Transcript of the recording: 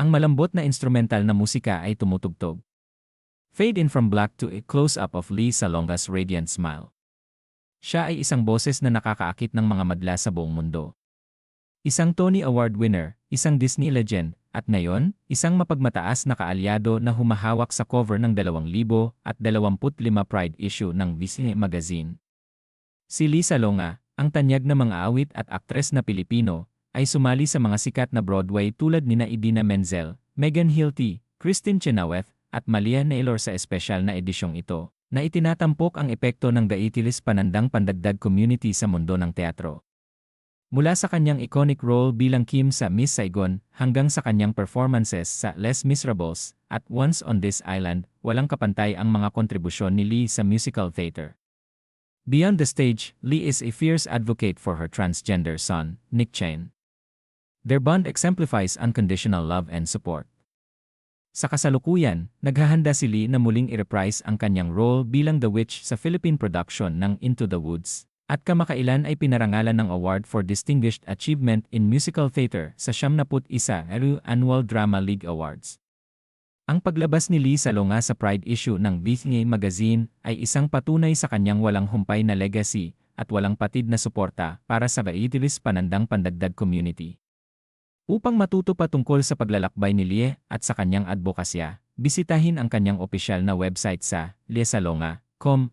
ang malambot na instrumental na musika ay tumutugtog. Fade in from black to a close-up of Lee Salonga's radiant smile. Siya ay isang boses na nakakaakit ng mga madla sa buong mundo. Isang Tony Award winner, isang Disney legend, at ngayon, isang mapagmataas na kaalyado na humahawak sa cover ng 2025 Pride issue ng Disney Magazine. Si Lisa Longa, ang tanyag na mga awit at aktres na Pilipino, ay sumali sa mga sikat na Broadway tulad nina Idina Menzel, Megan Hilty, Christine Chenoweth, at Malia Naylor sa espesyal na edisyong ito, na itinatampok ang epekto ng daitilis panandang pandagdag community sa mundo ng teatro. Mula sa kanyang iconic role bilang Kim sa Miss Saigon hanggang sa kanyang performances sa Les Miserables at Once on This Island, walang kapantay ang mga kontribusyon ni Lee sa musical theater. Beyond the stage, Lee is a fierce advocate for her transgender son, Nick Chen. Their bond exemplifies unconditional love and support. Sa kasalukuyan, naghahanda si Lee na muling i-reprise ang kanyang role bilang The Witch sa Philippine production ng Into the Woods, at kamakailan ay pinarangalan ng Award for Distinguished Achievement in Musical Theater sa 71 Eru Annual Drama League Awards. Ang paglabas ni Lee Salonga sa Pride issue ng Disney Magazine ay isang patunay sa kanyang walang humpay na legacy at walang patid na suporta para sa Gaitilis Panandang Pandagdag Community. Upang matuto pa tungkol sa paglalakbay ni Lee at sa kanyang advokasya, bisitahin ang kanyang opisyal na website sa lesalonga.com.